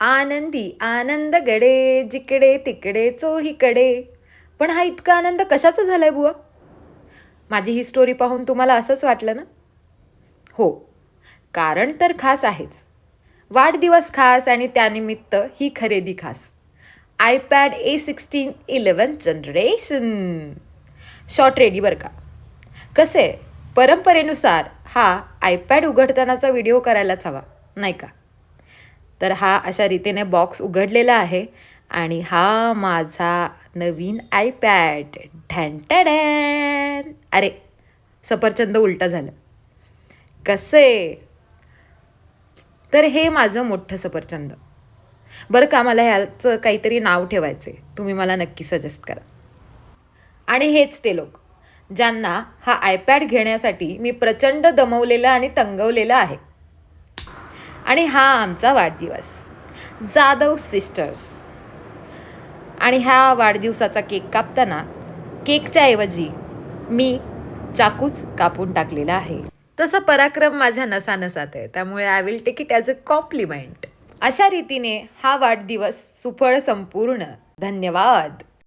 आनंदी आनंद गडे जिकडे तिकडे चोहीकडे. पण हा इतका आनंद कशाचा झालाय बुवा? माझी ही स्टोरी पाहून तुम्हाला असंच वाटलं ना? हो कारण तर खास आहेच. वाढदिवस खास आणि त्यानिमित्त ही खरेदी खास. IPad A sixteen eleven generation short ready बरं का? कसे? परंपरेनुसार हा आयपॅड उघडतानाचा व्हिडिओ करायलाच हवा नाही का? तर हा अशा रीतीने बॉक्स उघडलेला आहे. आणि हा माझा नवीन आयपॅड ढॅन अरे सफरचंद उलटा झालं. कसे? तर हे माझं मोठं सफरचंद. बरं का मला ह्याचं काहीतरी नाव ठेवायचं आहे तुम्ही मला नक्की सजेस्ट करा. आणि हेच ते लोक ज्यांना हा आयपॅड घेण्यासाठी मी प्रचंड दमवलेला आणि तंगवलेला आहे. आणि हा आमचा वाढदिवस. जाधव सिस्टर्स आणि ह्या वाढदिवसाचा केक कापताना केकच्या ऐवजी मी चाकूच कापून टाकलेला आहे. तसा पराक्रम माझ्या नसानसात आहे. त्यामुळे I will take it as a compliment अशा रीतीने हा वाढदिवस सुफळ संपूर्ण. धन्यवाद.